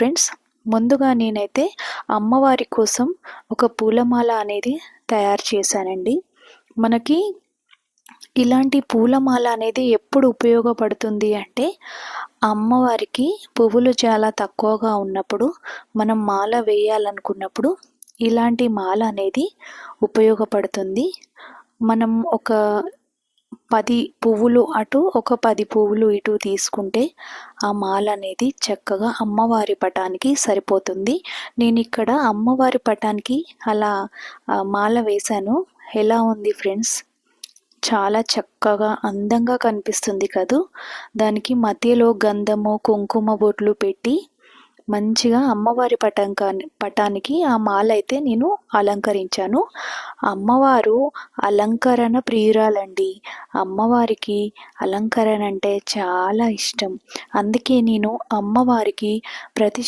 Friends ముందుగా నేనైతే అమ్మవారి కోసం ఒక పూలమాల అనేది తయారు చేశానండి. మనకి ఇలాంటి పూలమాల అనేది ఎప్పుడు ఉపయోగపడుతుంది అంటే అమ్మవారికి పువ్వులు చాలా తక్కువగా ఉన్నప్పుడు మనం మాల వేయాలనుకున్నప్పుడు ఇలాంటి మాల అనేది ఉపయోగపడుతుంది. మనం ఒక పది పువ్వులు అటు ఒక పది పువ్వులు ఇటు తీసుకుంటే ఆ మాల అనేది చక్కగా అమ్మవారి పటానికి సరిపోతుంది. నేను ఇక్కడ అమ్మవారి పటానికి అలా మాల వేశాను. ఎలా ఉంది ఫ్రెండ్స్? చాలా చక్కగా అందంగా కనిపిస్తుంది కదూ. దానికి మధ్యలో గంధము కుంకుమ బొట్లు పెట్టి మంచిగా అమ్మవారి పటంకాన్ని పటానికి ఆ మాల అయితే నేను అలంకరించాను. అమ్మవారు అలంకరణ ప్రియురాలండి. అమ్మవారికి అలంకరణ అంటే చాలా ఇష్టం. అందుకే నేను అమ్మవారికి ప్రతి